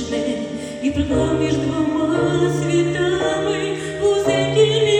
ніжне і тепло між двома світами у зимі.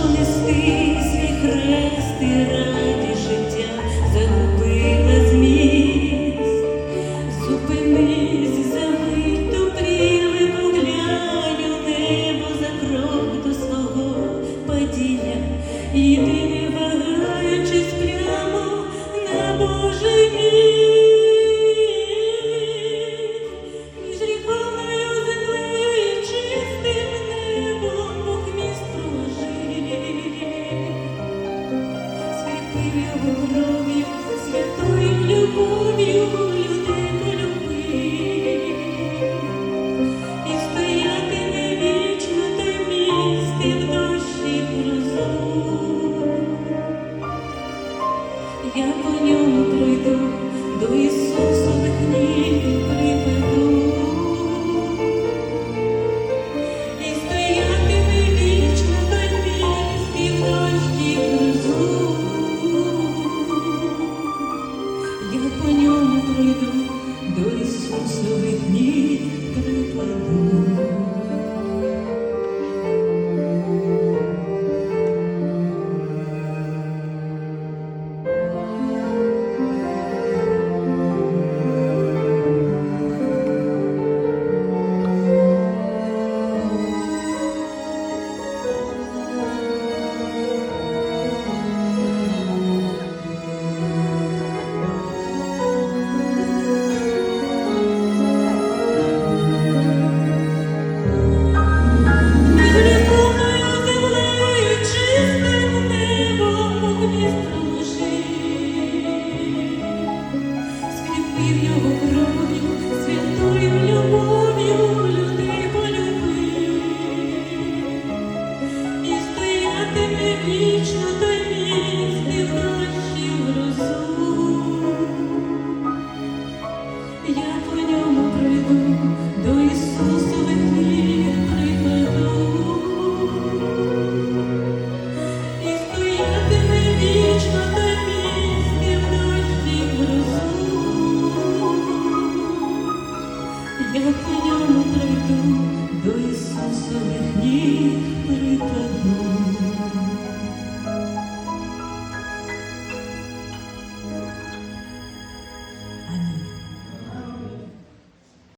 Santo Espírito.